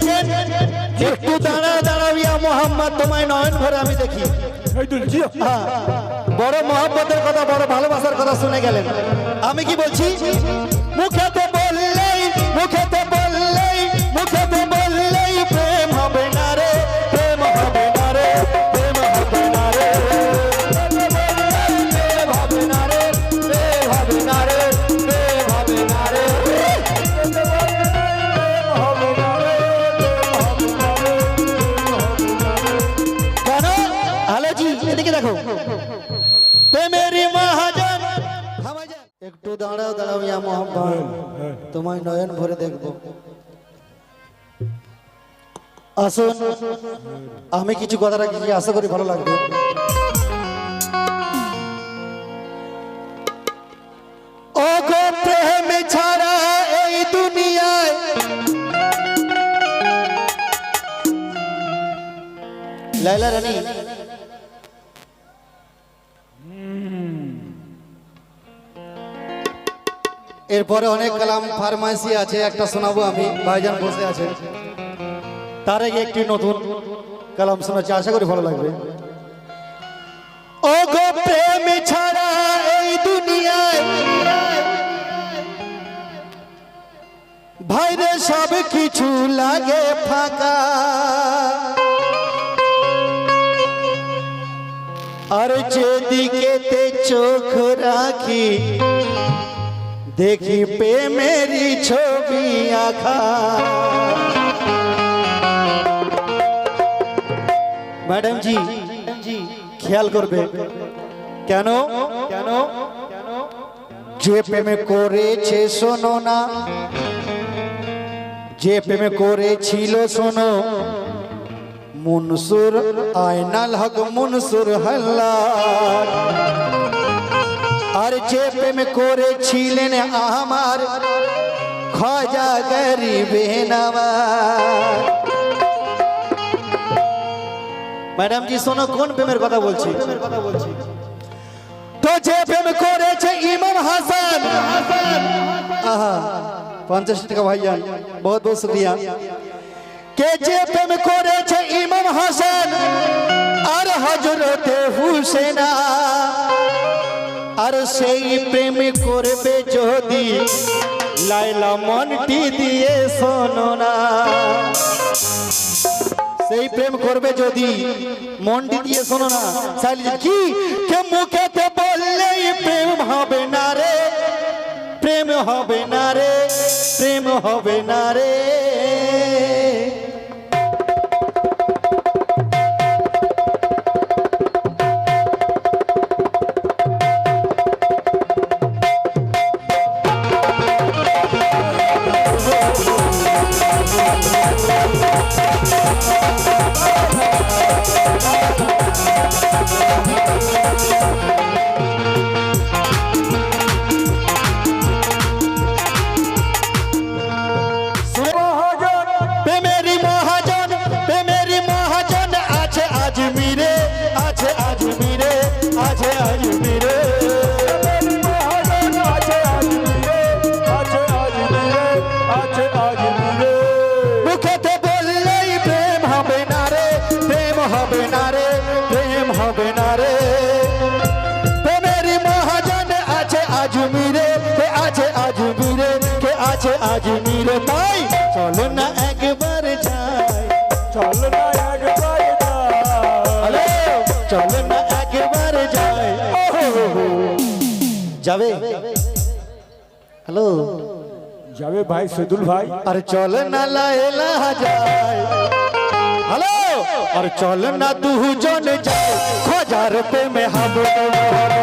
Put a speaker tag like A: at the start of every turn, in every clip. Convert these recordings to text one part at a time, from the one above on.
A: আছেন? একটু দাঁড়া দাঁড়াবিয়া মোহাম্মদ তোমায় নয়ন ভরে আমি দেখি। হ্যাঁ, বড় মোহাম্মদের কথা বড় ভালোবাসার কথা শুনে গেলেন। আমি কি বলছি? মুখেতে বললেই মুখেতে বললেই মুখেতে দাঁড়াও দাঁড়াও, ইয়া মোহাম্মদ। তোমায় নয়ন ভরে দেখব। আসুন, আমি কিছু কথা রাখি আশা করি ভালো লাগবে? লাইলা রানী এরপরে অনেক কালাম ফার্মাসি আছে, একটা শোনাবো আমি, ভাইজান বসে আছে। তার আগে একটি নতুন কালাম শোনাচ্ছি, আশা করি ভালো লাগবে। ভাইরে সব কিছু লাগে ফাঁকা। আর যেদিকেতে চোখ রাখি দেখি পে মেরি ছবি আঁকা। ম্যাডাম জি খেয়াল করবে। কেন? কেন? যে প্রেমে করেছে শোনো না। যে প্রেমে করেছিল শোনো। মুনসুর আয়নাল হক মুনসুর হাল্লার আর যে প্রেম করেছিলেন আমার। খজা গরিবে ম্যাডাম জি, শোনো, কোন প্রেমের কথা বলছি? তো যে প্রেম করেছে ইমাম হাসান। আহা, পঞ্চাশ টাকা ভাইজান, বহুত বহুত শুক্রিয়া। কে যে প্রেম করেছে ইমাম হাসান আর হজরতে হুসেনা। আর সেই প্রেম করবে যদি লাইলা মনটি দিয়ে শোনো না। সেই প্রেম করবে যদি মনটি দিয়ে শোনো না। চাইলে কি? কে মুখেতে বললেই প্রেম হবে না রে? প্রেম হবে না রে? প্রেম হবে না রে? আছে? আজমিরে তাই চলো না একবার যাই।
B: চল না একবার
A: হ্যালো? চলো না একবার যাই। যাবে? হ্যালো?
B: যাবে ভাই সেদুল ভাই।
A: আরে চল না লাইলা যায় হ্যালো? আর চল না দুজন যায় খোঁজার পে মে হাব প্রেম হবে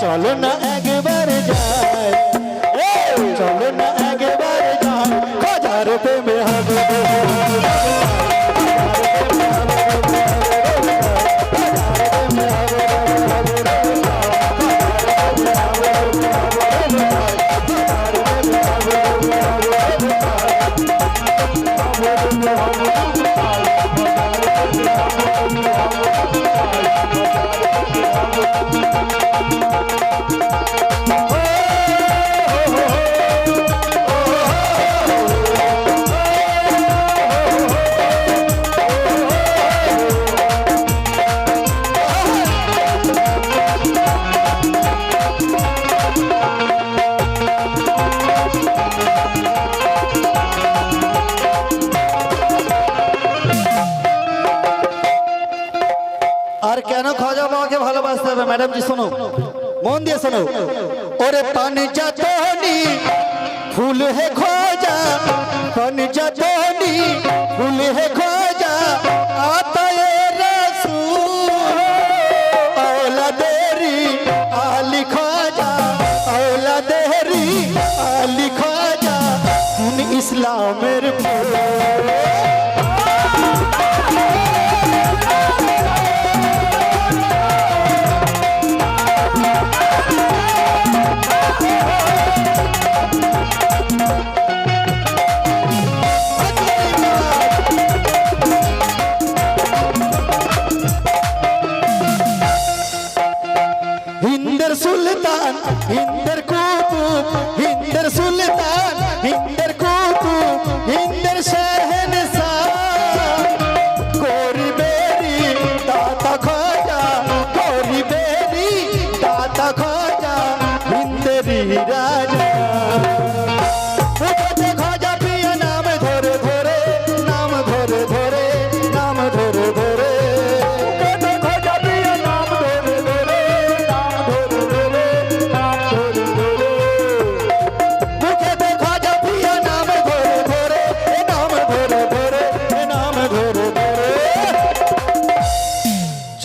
A: চলো না একবার তন যতনি, ফুল হে খোজা তন যতনি, ফুল হে খোজা, আতায়ে রাসূল আওলাদেরি আলি খোজা আওলাদেরি আলি খোজা ইসলামের ফুল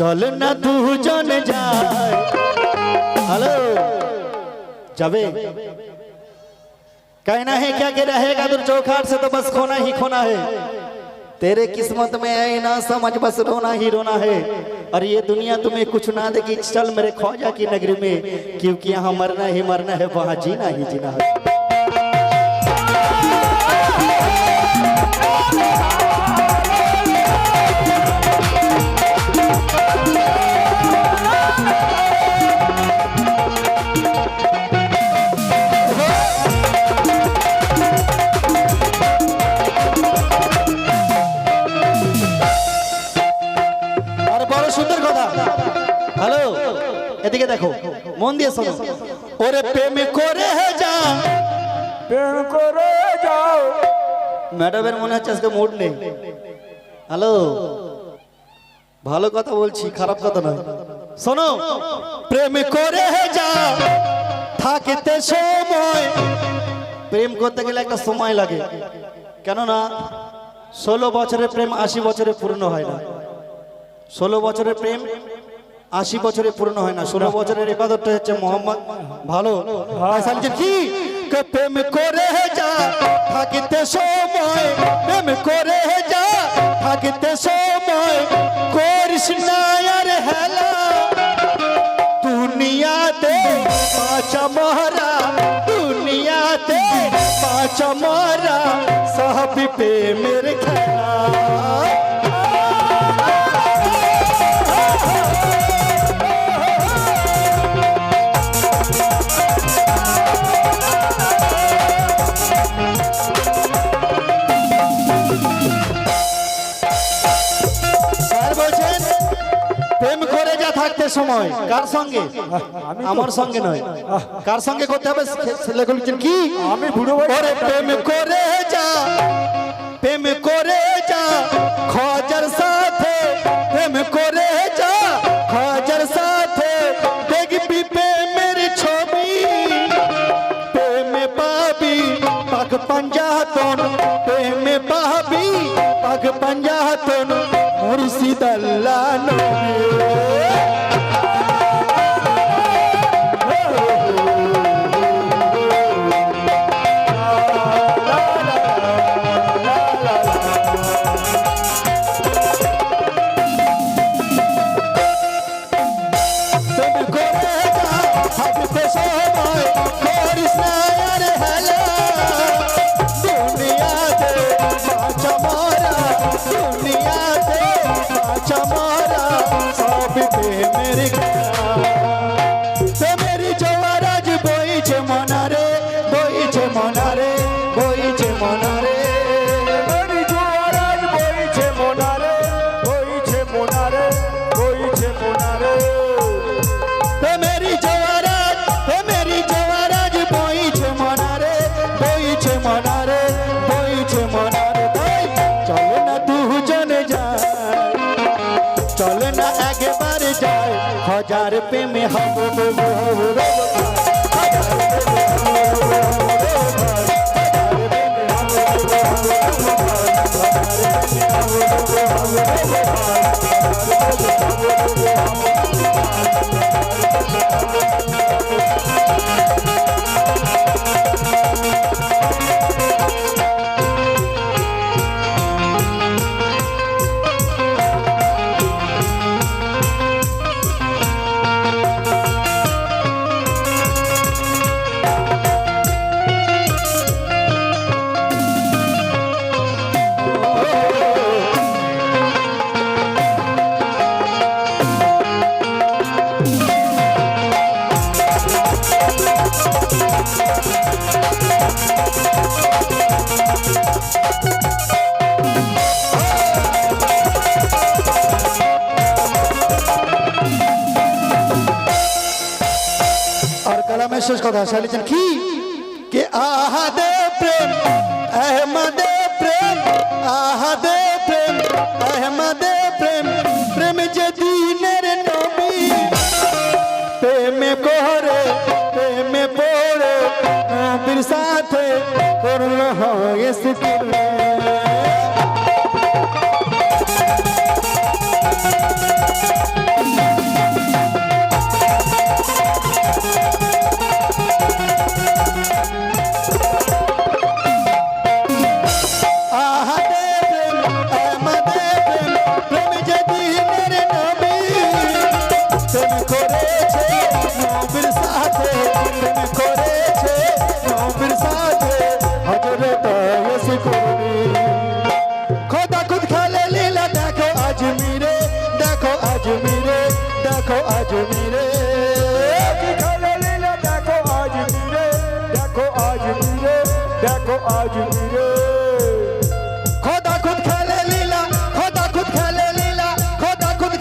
A: চল না দুজন যায় हेलो जावे कहना है क्या कि रहेगा दूर चौखाट से तो बस खोना ही खोना है तेरे किस्मत में है ना समझ बस रोना ही रोना है और ये दुनिया तुम्हें कुछ ना देगी चल मेरे ख्वाजा की नगरी में क्योंकि यहाँ मरना ही मरना है वहाँ जीना ही जीना है এদিকে দেখো মন দিয়ে শোনো। ওরে প্রেম করে যা
B: প্রেম করে যাও।
A: ম্যাডামের মনে হচ্ছে আজকে মুড নেই। হ্যালো ভালো কথা বলছি খারাপ কথা নয়। শোনো প্রেম করে যা থাকতে সময়। প্রেম করতে গেলে একটা সময় লাগে। কেননা ষোলো বছরের প্রেম আশি বছরে পূর্ণ হয় না। ষোলো বছরের প্রেম আশি বছরে পূর্ণ হয় না, ষোলো বছরের ইবাদতটা হচ্ছে মোহাম্মদ। ভালো? কি? প্রেম করে যা, থাকিতে সময়, প্রেম করে যা, থাকিতে সময়, করিস হেলা। দুনিয়াতে পাঁচ মহারা দুনিয়াতে পাঁচ মহারা সব প্রেমের সময়? কার সঙ্গে?
B: আমি
A: আমার সঙ্গে নয়। কার সঙ্গে করতে হবে? বলছেন কি?
B: আমি বুড়ো
A: ওরে প্রেম করে যা প্রেম করে যা খজার সাথে প্রেম করে 加。হাজার প্রেমে হব Thank you. কথা সালিছেন কি? দেখো
B: আজ মিরে দেখো আজ মিরে
A: খোদা খুদ খেলে লীলা, খোদা লীলা, খোদা খুদ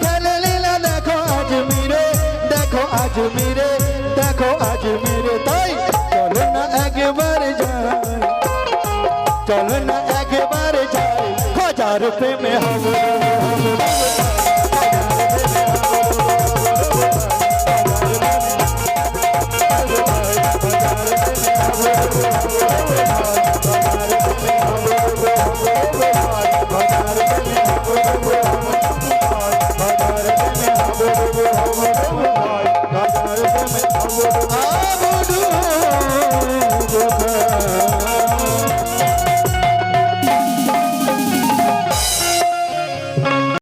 A: দেখো আজ মিরে দেখো আজ মিরে দেখো আজ মিরে তাই চলো না একবার যাই, চলো না একবার যাই, খোদার প্রেমে হবে ¡Vamos!